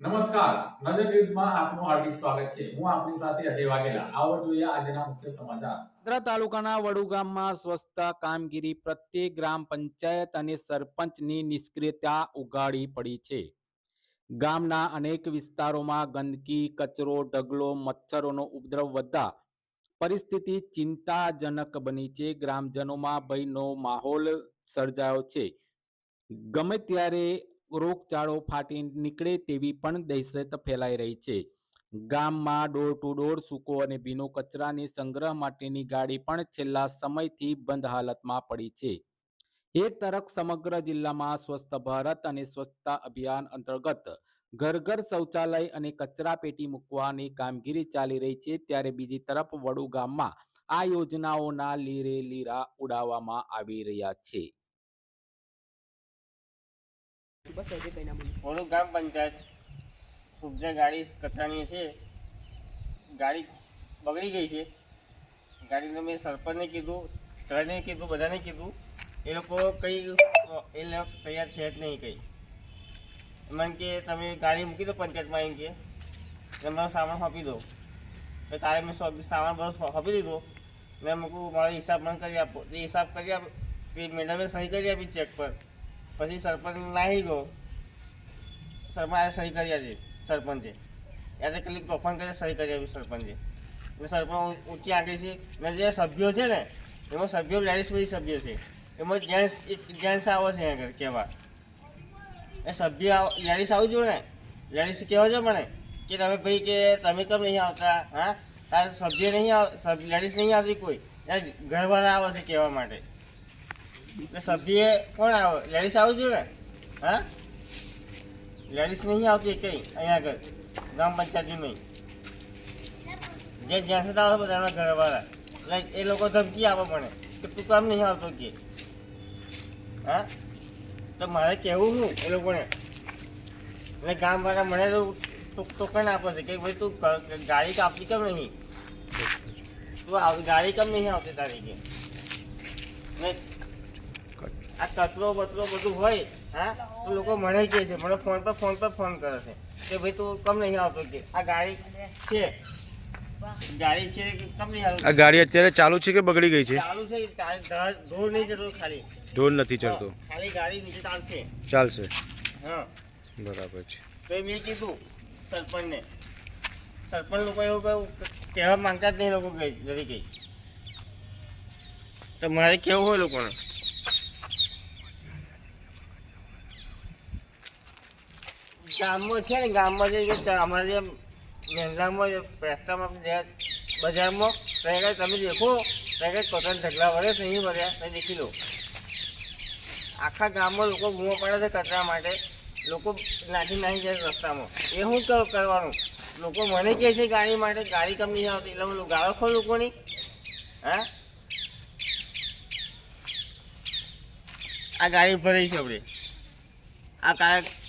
નમસ્કાર. નજર ન્યૂઝમાં આપનું હાર્દિક સ્વાગત છે. હું આપની સાથે અજય વાઘેલા. આવો જોઈએ આજના મુખ્ય સમાચાર. વડોદરા તાલુકાના વડુ ગામમાં સ્વચ્છતા કામગીરી પ્રત્યે ગ્રામ પંચાયત અને સરપંચની નિષ્ક્રિયતા ઉગાડી પડી છે. ગામના અનેક વિસ્તારોમાં ગંદકી, કચરો, ઢગલો, મચ્છરોનો ઉપદ્રવ વધતા પરિસ્થિતિ ચિંતાજનક બની છે. ગ્રામજનોમાં ભયનો માહોલ સર્જાયો છે. ગમે ત્યારે રોગચાળો ફાટી નીકળે તેવી પણ દહેશત ફેલાઈ રહી છે. ગામમાં ડોર ટુ ડોર સૂકો અને ભીનો કચરાની સંગ્રહ માટેની ગાડી પણ છેલ્લા સમયથી બંધ હાલતમાં પડી છે. એક તરફ સમગ્ર જિલ્લામાં સ્વસ્થ ભારત અને સ્વચ્છતા અભિયાન અંતર્ગત ઘર ઘર શૌચાલય અને કચરા પેટી મૂકવાની કામગીરી ચાલી રહી છે, ત્યારે બીજી તરફ વડુ ગામમાં આ યોજનાઓના લીરે લીરા ઉડાવવામાં આવી રહ્યા છે. ઓલું ગામ પંચાયત. સુબજે ગાડી કચરાની છે. ગાડી બગડી ગઈ છે. ગાડીને મેં સરપંચને કીધું ત્રણે કીધું, બધાને કીધું. એ લોકો કંઈ એ લોકો તૈયાર છે જ નહીં કંઈ. મને કે તમે ગાડી મૂકી દો પંચાયતમાં એમ કે. મારો સામાન સોંપી દો. તો તારે મેં સામાન બધો સોંપી દીધો. મેં મૂકું, મારો હિસાબ મને કરી આપો. એ હિસાબ કરી આપો તે મેડમે સહી કરી આપી ચેક પર. પછી સરપંચ નાહી ગયો. સરપંચે સહી કરી આપી, સરપંચે. એટલે કેટલીક તોફાન કરી, સહી કરી આપી સરપંચે. સરપંચ ઊંચી આગળ છે. મેં જે સભ્યો છે ને, એમાં સભ્યો લેડીઝ બધી સભ્યો છે. એમાં જેન્ટ્સ એક જેન્ટ્સ આવે છે આગળ કહેવા. એ સભ્ય લેડીઝ આવું જોઈએ ને લેડીઝ કહેવા જો મને કે તમે ભાઈ કે તમે કેમ નહીં આવતા? હા? તારે સભ્ય નહીં આવ લેડીઝ નહીં આવતી કોઈ. ઘરવાળા આવે છે કહેવા માટે. સભ્ય કોણ આવે? લેડીસ આવું જોઈએ? હા? લેડીસ નહીં આવતી કઈ અહીંયા આગળ. ગ્રામ નહીં. જે જ્યાં સુધી આવે બધાના ઘરવાળા. લાઈક એ લોકો ધમકી આપે મને કે તું કામ નહીં આવતો કે. હા? તો મારે કહેવું શું એ લોકોને. એટલે ગામવાળા મને તો ટૂંક ટોકન આપે છે કે ભાઈ તું ગાડી કાપતી કેમ નહીં? તું આવ- ગાડી કેમ નહીં આવતી તારી કે? ને આ કચરો બચરો બધું હોય હા તો લોકો મને કહે છે? મને ફોન પર ફોન પર ફોન કરે છે. કે ભાઈ તું કમ નહીં આવતો કે? આ ગાડી છે. ગાડી છે કમ નહીં આવતો? આ ગાડી અત્યારે ચાલુ છે કે બગડી ગઈ છે? ચાલુ છે ધૂળ નહીં જતો ખાલી. ઢોર નથી ચડતો ખાલી ગાડી નીચે ચાલશે. ચાલશે. હા. બરાબર છે. તો એ મેં કીધું સરપંચને. સરપંચ લોકો એવું કહ્યું કહેવા માંગતા જ નહીં લોકો ગઈ ગઈ તો મારે કેવું હોય લોકોને? ગામમાં છે ને, ગામમાં જે અમારે જે મહેલામાં પેસ્તામાં બજારમાં ત્યાં કાંઈ તમે દેખો ત્યાં કાંઈ કોટન ઢગલા વળે છે નહીં વળ્યા ત્યાં દેખી લો. આખા ગામમાં લોકો બૂમો પડે છે કચરા માટે. લોકો નાખી નાખી જાય રસ્તામાં. એ કર- કરવાનું? લોકો મને કહે છે ગાડી માટે, ગાડી કમ નહીં આવતી. એટલે હું ગાળો ખો લોકોની હા? આ ગાડી ભરાઈ છે આપણે. આ કાલે